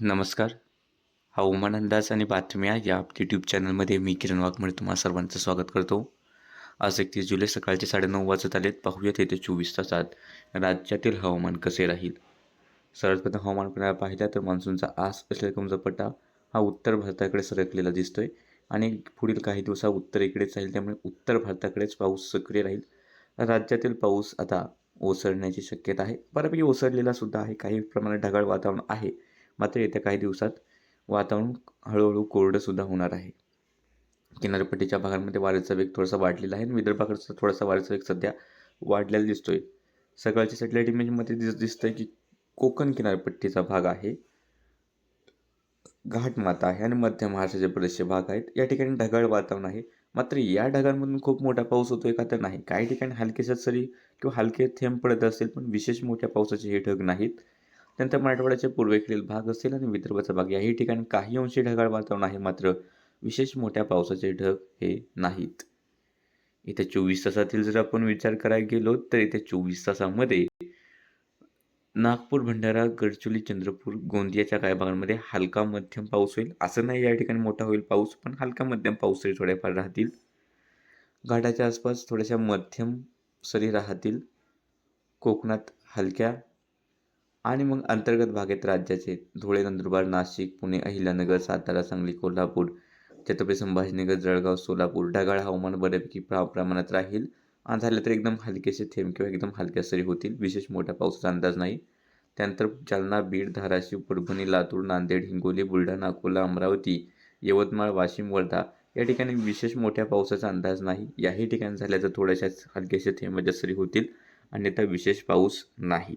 नमस्कार. हवामान अंदाज आणि बातम्या या यूट्यूब चॅनलमध्ये मी किरण वाघमळे तुम्हा सर्वांचं स्वागत करतो. आज एकतीस जुलै सकाळचे साडेनऊ वाजत आलेत. पाहूयात येते चोवीस तासात राज्यातील हवामान कसे राहील? सर्वप्रथम हवामान प्रणाली पाहिल्या तर मान्सूनचा आस असलेला तुमचा पट्टा हा उत्तर भारताकडे सरकलेला दिसतोय. आणि पुढील काही दिवसात उत्तरेकडेच राहील. त्यामुळे उत्तर भारताकडेच पाऊस सक्रिय राहील. राज्यातील पाऊस आता ओसरण्याची शक्यता आहे. बऱ्यापैकी ओसरलेला सुद्धा आहे. काही प्रमाणात ढगाळ वातावरण आहे. मात्र येत्या काही दिवसात वातावरण हळूहळू कोरडंसुद्धा होणार आहे. किनारपट्टीच्या भागांमध्ये वाऱ्याचा वेग थोडासा वाढलेला आहे आणि विदर्भाकडचा थोडासा वाऱ्याचा वेग सध्या वाढलेला दिसतो आहे सकाळच्या सॅटेलाईट इमेजमध्ये दिस दिसतं आहे की कोकण किनारपट्टीचा भाग आहे. घाटमाता आहे आणि मध्य महाराष्ट्राचे बरेचसे भाग आहेत. या ठिकाणी ढगाळ वातावरण आहे. मात्र या ढगांमधून खूप मोठा पाऊस होतोय का तर नाही. काही ठिकाणी हलकेशा सरी किंवा हलके थेंब पडत असेल पण विशेष मोठ्या पावसाचे हे ढग नाहीत. नंतर मराठवाड्याचे पूर्वेकडील भाग असेल आणि विदर्भाचा भाग याही ठिकाणी काही अंशी ढगाळ वातावरण आहे मात्र विशेष मोठ्या पावसाचे ढग हे नाहीत. इथे चोवीस तासातील जर आपण विचार करायला गेलो तर इथे चोवीस तासामध्ये नागपूर भंडारा गडचिरोली चंद्रपूर गोंदियाच्या काही भागांमध्ये हलका मध्यम पाऊस होईल. असं नाही या ठिकाणी मोठा होईल पाऊस पण हलका मध्यम पाऊस तरी थोड्याफार राहतील. घाटाच्या आसपास थोड्याशा मध्यम सरी राहतील. कोकणात हलक्या आणि मग अंतर्गत भागात राज्याचे धुळे नंदुरबार नाशिक पुणे अहिल्यानगर सातारा सांगली कोल्हापूर छत्रपती संभाजीनगर जळगाव सोलापूर ढगाळ हवामान बऱ्यापैकी प्रा प्रमाणात राहील. आणि झालं तर एकदम हलकेसे थेंब किंवा एकदम हलक्या सरी होतील. विशेष मोठ्या पावसाचा अंदाज नाही. त्यानंतर जालना बीड धाराशिव परभणी लातूर नांदेड हिंगोली बुलढाणा अकोला अमरावती यवतमाळ वाशिम वर्धा या ठिकाणी विशेष मोठ्या पावसाचा अंदाज नाही. याही ठिकाणी झाल्या तर थोड्याशा हलक्याशा थेंबाच्या सरी होतील. अन्यथा विशेष पाऊस नाही.